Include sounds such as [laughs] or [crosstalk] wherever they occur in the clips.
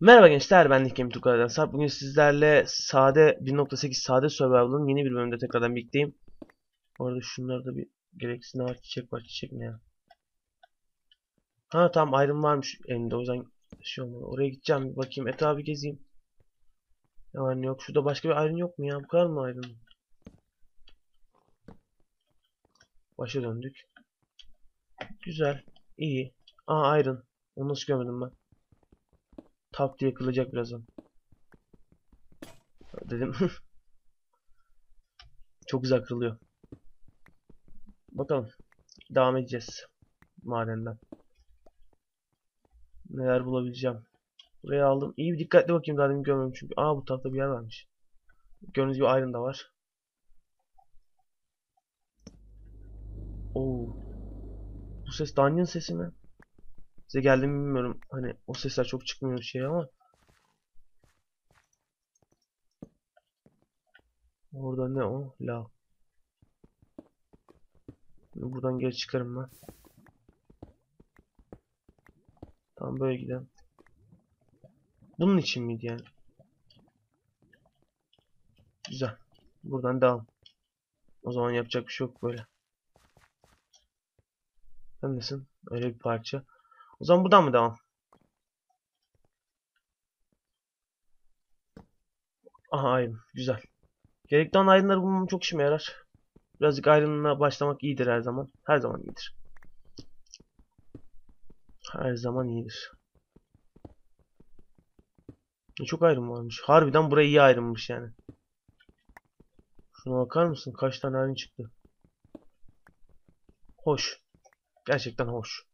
Merhaba gençler ben Nikem Tukar'dan Sarp. Bugün sizlerle sade 1.8 sade survival'ın yeni bir bölümünde tekrardan birlikteyim. Bu arada şunlarda bir gereksiz ne var çiçek var çiçek ne ya? Ha tamam iron varmış elimde o yüzden şey olmadı. Oraya gideceğim bir bakayım etrafı gezeyim. Ne var ne yok. Şurada başka bir iron yok mu ya? Bu kadar mı iron? Başa döndük. Güzel. iyi. Aa iron. Onu nasıl görmedim ben? Tak diye kılacak birazdan. Dedim. [laughs] Çok güzel kırılıyor. Bakalım. Devam edeceğiz. Madenden. Neler bulabileceğim. Buraya aldım. İyi bir dikkatli bakayım daha demin görmedim çünkü. Aa bu tarafta bir yer varmış. Gördüğünüz gibi iron da var. Oo. Bu ses Dungeon sesi mi? Size geldi mi bilmiyorum. Hani o sesler çok çıkmıyor şey ama. Orada ne o? La. Buradan geri çıkarım ben. Tamam böyle gidelim. Bunun için miydi yani? Güzel. Buradan devam. O zaman yapacak bir şey yok böyle. Sen nesin? Öyle bir parça. O zaman buradan mı devam? Aha ayrım. Güzel. Gerekli olan ayrımları bulmam çok işime yarar. Birazcık ayrımına başlamak iyidir her zaman. Her zaman iyidir. Her zaman iyidir. Ne çok ayrım varmış. Harbiden buraya iyi ayrılmış yani. Şuna bakar mısın? Kaç tane ayrım çıktı. Hoş. Gerçekten hoş.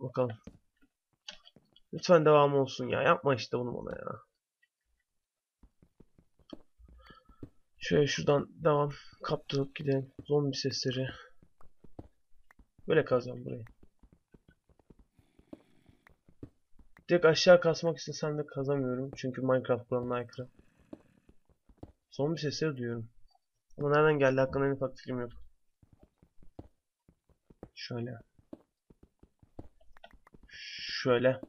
Bakalım. Lütfen devam olsun ya. Yapma işte bunu bana ya. Şöyle şuradan devam. Kaptırıp gidelim. Zombi sesleri. Böyle kazacağım burayı. Direkt aşağı kasmak istesem de kazamıyorum. Çünkü Minecraft kuralına aykırı. Zombi sesleri duyuyorum. Ama nereden geldi hakkında en ufak fikrim yok. Şöyle. Şöyle.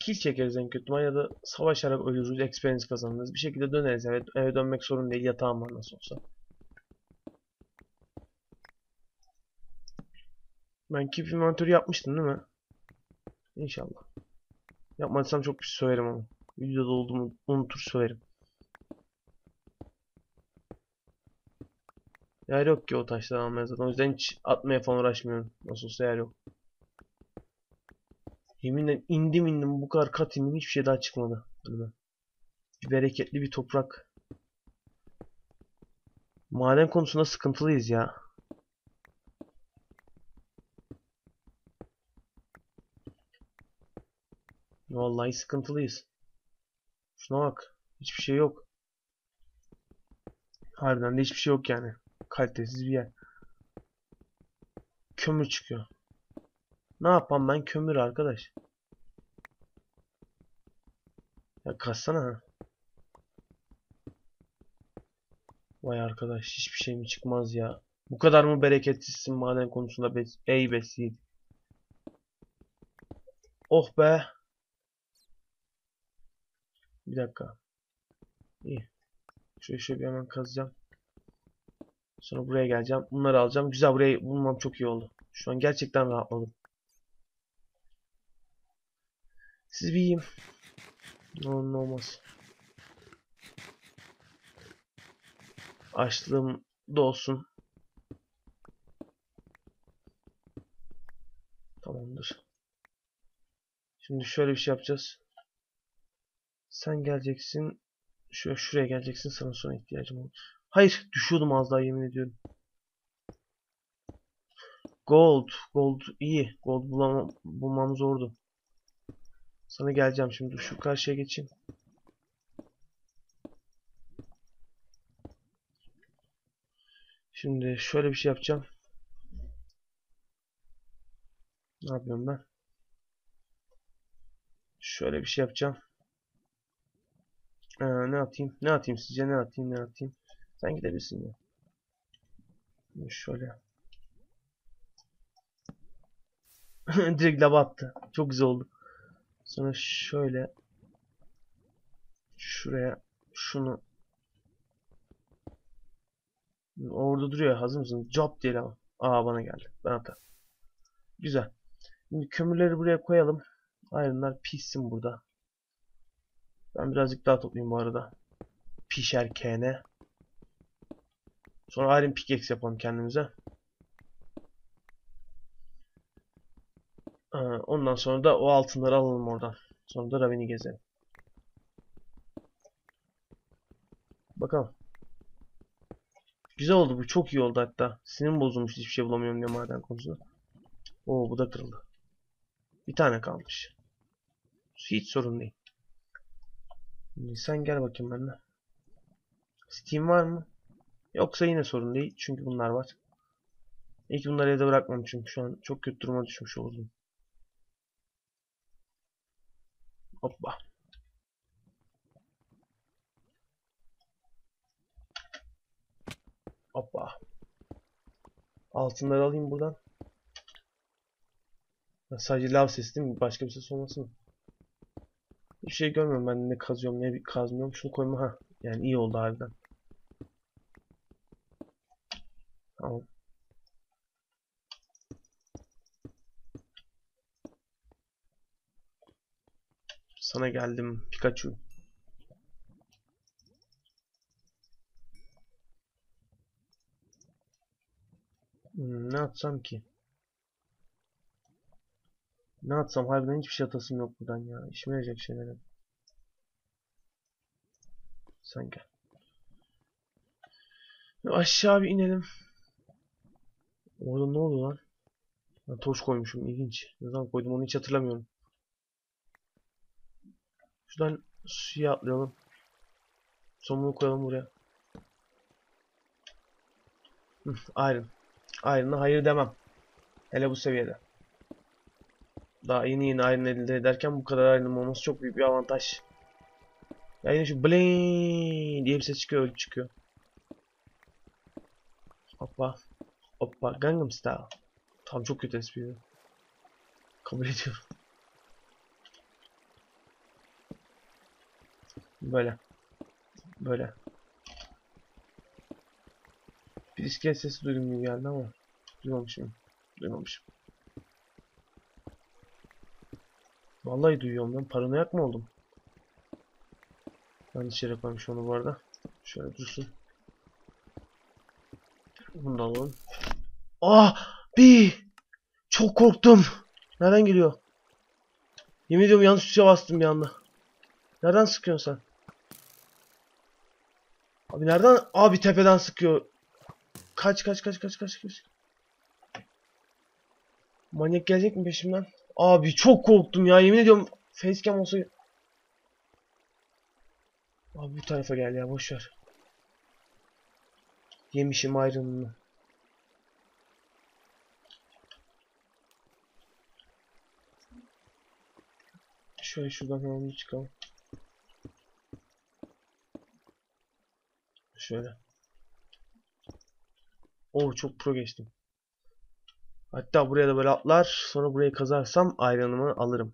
Kill çekeriz en kötü ya da savaşarak ölürüz, experience kazanırız. Bir şekilde döneriz eve, eve dönmek sorun değil, yatağım var nasıl olsa. Ben keep inventory yapmıştım değil mi? İnşallah. Yapmadıysam çok bir söylerim ama. Videoda olduğumu unutur söylerim. Yer yok ki o taşları almaya zaten. O yüzden hiç atmaya falan uğraşmıyorum. Nasıl olsa yer yok. Yeminle indim indim bu kadar kat indim hiçbir şey daha çıkmadı. Önüme. Bereketli bir toprak. Maden konusunda sıkıntılıyız ya. Vallahi sıkıntılıyız. Şuna bak. Hiçbir şey yok. Harbiden de hiçbir şey yok yani. Kalitesiz bir yer. Kömür çıkıyor. Ne yapam ben kömür arkadaş. Ya kassana ha. Vay arkadaş hiçbir şey mi çıkmaz ya. Bu kadar mı bereketsizsin maden konusunda bes ey besiydi. Oh be. Bir dakika. İyi. Şöyle şöyle bir hemen kazacağım. Sonra buraya geleceğim. Bunları alacağım. Güzel burayı bulmam çok iyi oldu. Şu an gerçekten rahatladım. Siz bir olur ne olmaz. Açlığım da olsun. Tamamdır. Şimdi şöyle bir şey yapacağız. Sen geleceksin. Şuraya, şuraya geleceksin. Sana sonra ihtiyacım olur. Hayır. Düşüyordum az daha yemin ediyorum. Gold. Gold iyi. Gold bulamam, bulmam zordu. Sana geleceğim şimdi. Şu karşıya geçeyim. Şimdi şöyle bir şey yapacağım. Ne yapıyorum ben? Şöyle bir şey yapacağım. Ee, ne atayım? Ne atayım sizce? Ne atayım? Ne atayım? Sen gidebilirsin ya. Şöyle. [laughs] Direkt lava attı. Çok güzel oldu. Sonra şöyle şuraya şunu orada duruyor. Hazır mısın? Job diye lava. Aa bana geldi. Ben atarım. Güzel. Şimdi kömürleri buraya koyalım. Iron'lar pişsin burada. Ben birazcık daha toplayayım bu arada. Pişerken. Sonra Iron Pickaxe yapalım kendimize. Ee, Ondan sonra da o altınları alalım oradan. Sonra da Raven'i gezelim. Bakalım. Güzel oldu bu. Çok iyi oldu hatta. Sinirim bozulmuş hiçbir şey bulamıyorum diye maden konusunda. Oo bu da kırıldı. Bir tane kalmış. Hiç sorun değil. Sen gel bakayım benimle. Steam var mı? Yoksa yine sorun değil. Çünkü bunlar var. İlk bunları evde bırakmam çünkü şu an çok kötü duruma düşmüş olurdum. Hoppa. Hoppa. Altınları alayım buradan. Ya sadece lav sesi değil mi? Başka bir ses olmasın mı? Bir şey görmüyorum ben ne kazıyorum ne kazmıyorum. Şunu koyma ha. Yani iyi oldu harbiden. Tamam. Sana geldim Pikachu. Hmm, ne atsam ki? Ne atsam harbiden hiçbir şey atasım yok buradan ya. İşime yarayacak şeyler hep. Sen gel. Aşağı bir inelim. Orada ne oldu lan? Ben toş koymuşum ilginç. Ne zaman koydum onu hiç hatırlamıyorum. Şuradan suya atlayalım. Somunu koyalım buraya. Iron. Iron'a hayır demem. Hele bu seviyede. Daha yeni yeni Iron elde ederken bu kadar Iron'ım olması çok büyük bir avantaj. Ya yine şu bling diye bir ses çıkıyor, çıkıyor. Hoppa. Hoppa. Gangnam Style. Tam çok kötü espri. Kabul ediyorum. Böyle. Böyle. Bir iskelet sesi duydum gibi geldi ama duymamışım. Duymamışım. Vallahi duyuyorum ben. Paranoyak mı oldum? Ben içeri koymuş onu bu arada. Şöyle dursun. Bunu da alalım. Ah! Bir! Çok korktum. Nereden geliyor? Yemin ediyorum yanlış tuşa bastım bir anda. Nereden sıkıyorsun sen? Abi nereden? Abi tepeden sıkıyor. Kaç kaç kaç kaç kaç kaç. Manyak gelecek mi peşimden? Abi çok korktum ya yemin ediyorum facecam olsa Abi bu tarafa gel ya boş ver. Yemişim ayrımını. Şöyle şuradan bir çıkalım. Şöyle. Oo çok pro geçtim. Hatta buraya da böyle atlar. Sonra burayı kazarsam ayranımı alırım.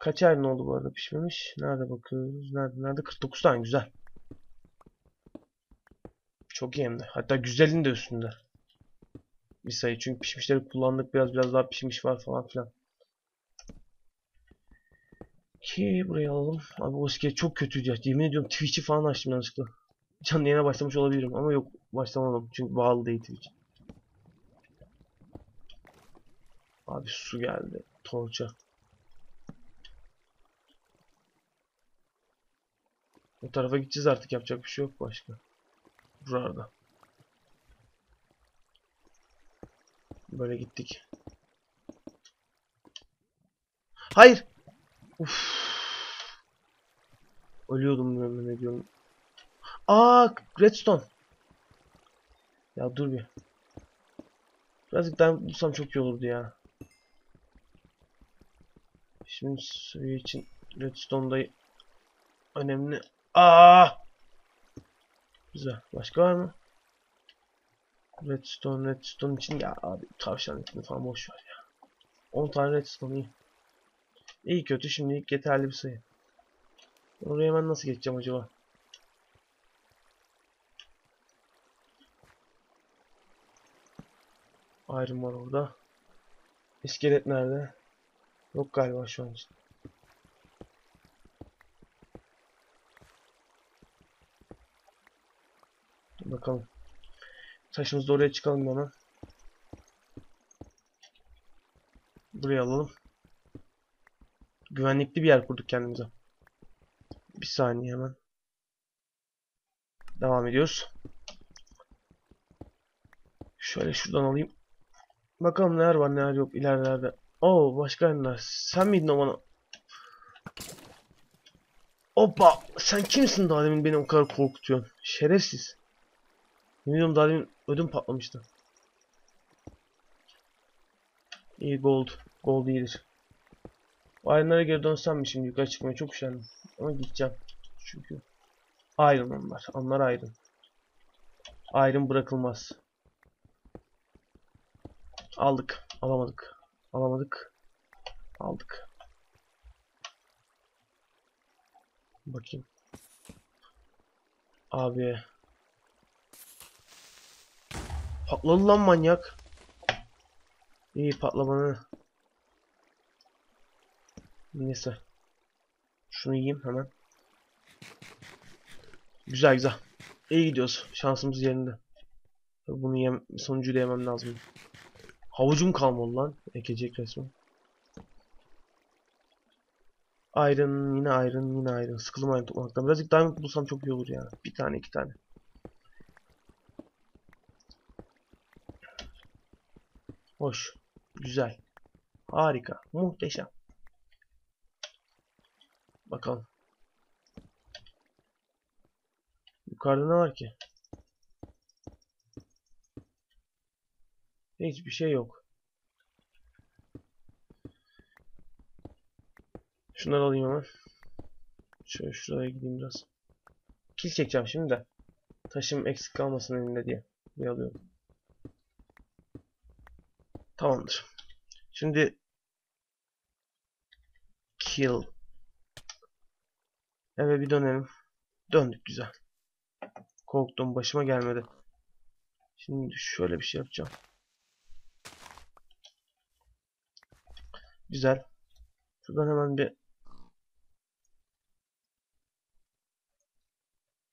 Kaç ayran oldu bu arada pişmemiş? Nerede bakıyoruz? Nerede? Nerede? 49 tane güzel. Çok iyi hem de. Hatta güzelin de üstünde. Bir sayı çünkü pişmişleri kullandık. Biraz biraz daha pişmiş var falan filan. Ki buraya alalım. Abi o iskelet çok kötüydü ya. Yemin ediyorum Twitch'i falan açtım yanlışlıkla. Canlı yayına başlamış olabilirim ama yok başlamadım. Çünkü bağlı değil Twitch. Abi su geldi. Torça. O tarafa gideceğiz artık yapacak bir şey yok başka. Burada. Böyle gittik. Hayır. Uf. Ölüyordum yemin ediyorum. Aa, redstone. Ya dur bir. Birazcık daha bulsam çok iyi olurdu ya. Şimdi suyu için redstone'da önemli. Aa! Güzel. Başka var mı? Redstone, redstone için ya abi tavşan etini falan boş ver ya. 10 tane redstone iyi. İyi kötü şimdilik yeterli bir sayı. Oraya ben nasıl geçeceğim acaba? Iron var orada. İskelet nerede? Yok galiba şu an için. Bakalım. Taşımızı da oraya çıkalım hemen. Buraya alalım. Güvenlikli bir yer kurduk kendimize. Bir saniye hemen. Devam ediyoruz. Şöyle şuradan alayım. Bakalım neler var neler yok ilerlerde. Oo başka yerler. Sen miydin o bana? Hoppa! Sen kimsin daha demin beni o kadar korkutuyorsun? Şerefsiz. Bilmiyorum daha demin ödüm patlamıştı. İyi gold. Gold iyidir. Iron'lara geri dönsem mi şimdi yukarı çıkmaya çok üşendim. Ama gideceğim. Çünkü Iron onlar. Onlar Iron. Iron bırakılmaz. Aldık. Alamadık. Alamadık. Aldık. Bakayım. Abi. Patladı lan manyak. İyi patlamanı. Neyse. Şunu yiyeyim hemen. Güzel güzel. İyi gidiyoruz. Şansımız yerinde. Bunu yem sonuncuyla yemem lazım. Havucum kalmadı lan. Ekecek resmen. Iron, yine iron, yine iron. Sıkıldım iron toplamaktan. Birazcık diamond bulsam çok iyi olur ya. Bir tane, iki tane. Hoş. Güzel. Harika. Muhteşem. Bakalım. Yukarıda ne var ki? Hiçbir şey yok. Şunları alayım hemen. Şöyle şuraya gideyim biraz. Kil çekeceğim şimdi de. Taşım eksik kalmasın elimde diye. Bir alıyorum. Tamamdır. Şimdi kill. Eve bir dönelim. Döndük güzel. Korktum başıma gelmedi. Şimdi şöyle bir şey yapacağım. Güzel. Şuradan hemen bir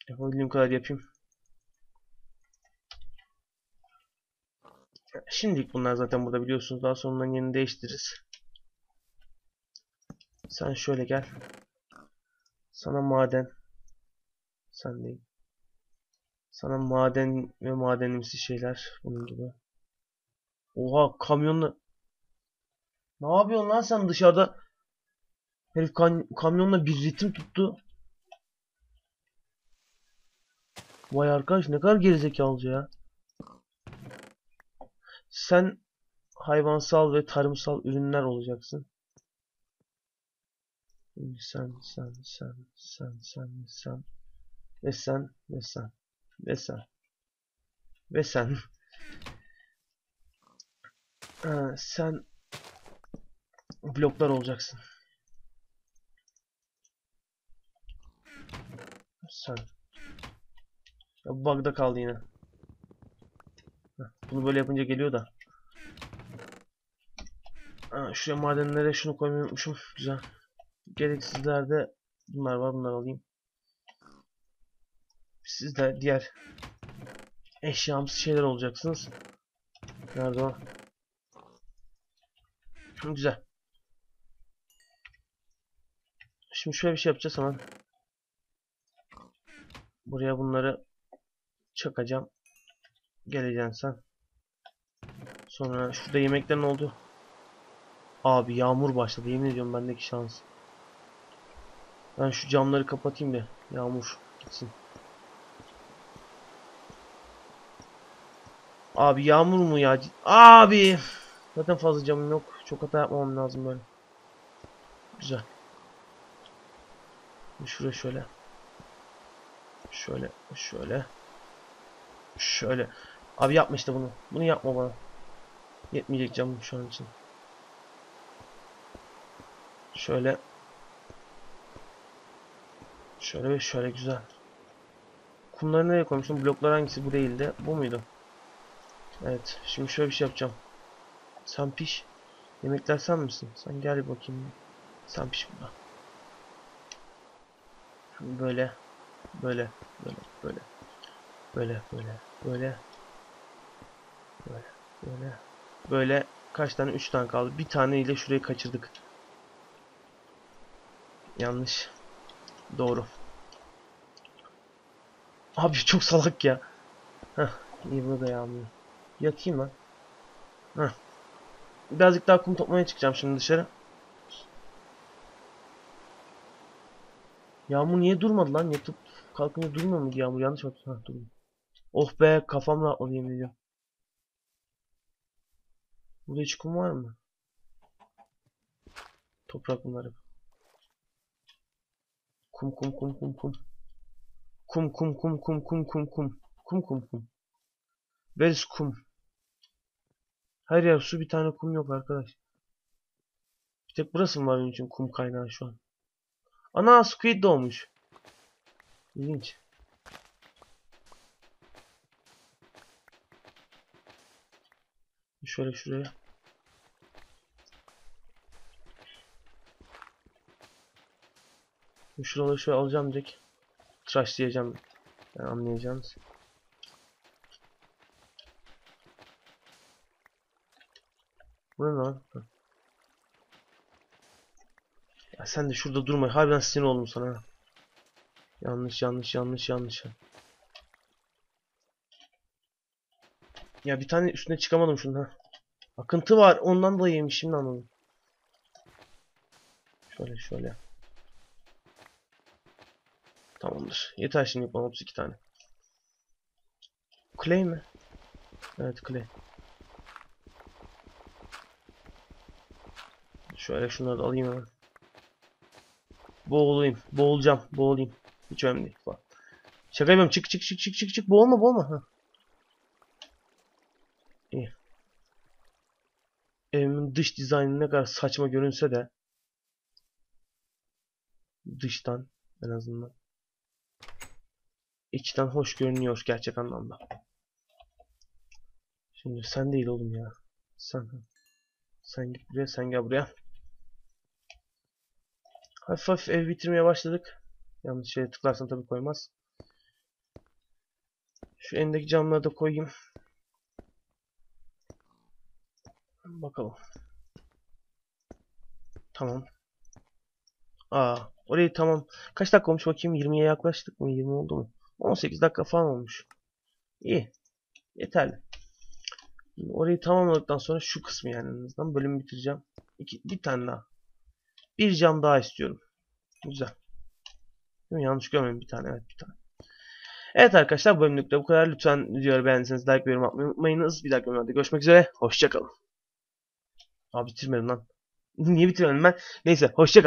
yapabildiğim kadar yapayım. Şimdilik bunlar zaten burada biliyorsunuz. Daha sonra yerini değiştiririz. Sen şöyle gel. Sana maden. Sen değil. Sana maden ve madenimsi şeyler. Bunun gibi. Oha kamyonla. Ne yapıyorsun lan sen dışarıda? Herif kam kamyonla bir ritim tuttu. Vay arkadaş ne kadar gerizekalıca ya. Sen hayvansal ve tarımsal ürünler olacaksın. Sen, sen, sen, sen, sen, sen. Ve sen, ve sen, ve sen. Ve sen. Ha, sen bloklar olacaksın. Sen. Ya bu bug'da kaldı yine. Bunu böyle yapınca geliyor da. Ha, şuraya madenlere şunu koymayı unutmuşum. Güzel. Gereksizlerde bunlar var. Bunları alayım. Siz de diğer eşyamsı şeyler olacaksınız. Nerede o? Güzel. Şimdi şöyle bir şey yapacağız hemen. Buraya bunları çakacağım. Geleceksin sen. Sonra şurada yemekler ne oldu? Abi yağmur başladı. Yemin ediyorum bendeki şans. Ben şu camları kapatayım da yağmur gitsin. Abi yağmur mu ya? Abi! Zaten fazla camım yok. Çok hata yapmamam lazım böyle. Güzel. Şuraya şöyle. Şöyle, şöyle. Şöyle. Abi yapma işte bunu. Bunu yapma bana. Yetmeyecek canım şu an için. Şöyle. Şöyle ve şöyle güzel. Kumları nereye koymuştum? Bloklar hangisi? Bu değildi. Bu muydu? Evet. Şimdi şöyle bir şey yapacağım. Sen piş. Yemekler sen misin? Sen gel bakayım. Sen piş burada. Böyle. Böyle. Böyle. Böyle. Böyle. Böyle. Böyle. Böyle. Böyle. Böyle. Kaç tane? 3 tane kaldı. Bir tane ile şurayı kaçırdık. Yanlış. Doğru. Abi çok salak ya. Heh. iyi burada yağmıyor. Yatayım ben. Heh. Birazcık daha kum toplamaya çıkacağım şimdi dışarı. Yağmur niye durmadı lan? Yatıp kalkınca durmuyor mu yağmur? Yanlış mı? Ha durmuyor. Oh be kafam rahatladı yemin ediyorum. Burada hiç kum var mı? Toprak bunları. Kum kum kum kum kum. Kum kum kum kum kum kum kum. Kum kum kum. Where kum? Her yer su bir tane kum yok arkadaş. Bir tek burası mı var benim için kum kaynağı şu an? Ana squid doğmuş. İlginç. Şöyle şuraya. Şuraları şöyle alacağım direkt. Diyeceğim. Yani anlayacağınız. Bu ne lan? Ya sen de şurada durma. Harbiden sinir oldum sana. Yanlış yanlış yanlış yanlış. Ya bir tane üstüne çıkamadım şunu ha. Akıntı var. Ondan da yemiş şimdi anladım. Şöyle şöyle. Tamamdır. Yeter şimdi bana 32 tane. Clay mi? Evet clay. Şöyle şunları da alayım hemen. Boğulayım. Boğulacağım. Boğulayım. Hiç önemli değil. Bak. Şaka yapıyorum. Çık çık çık çık çık çık. Boğulma boğulma. Ha. İyi. Evimin dış dizaynı ne kadar saçma görünse de dıştan en azından içten hoş görünüyor gerçek anlamda. Şimdi sen değil oğlum ya. Sen. Sen git buraya, sen gel buraya. Hafif hafif ev bitirmeye başladık. Yanlış şeye tıklarsan tabii koymaz. Şu endeki camları da koyayım. Bakalım. Tamam. Aa, orayı tamam. Kaç dakika olmuş bakayım? 20'ye yaklaştık mı? 20 oldu mu? 18 dakika falan olmuş. İyi. Yeterli. Şimdi orayı tamamladıktan sonra şu kısmı yani en azından bölümü bitireceğim. İki, bir tane daha. Bir cam daha istiyorum. Güzel. Değil mi? Yanlış görmedim bir tane. Evet bir tane. Evet arkadaşlar bu bölümlük de bu kadar. Lütfen videoyu beğendiyseniz like ve yorum atmayı unutmayınız. Bir dahaki bölümde görüşmek üzere. Hoşçakalın. Abi bitirmedim lan. [laughs] Niye bitirmedim ben? Neyse hoşçakalın.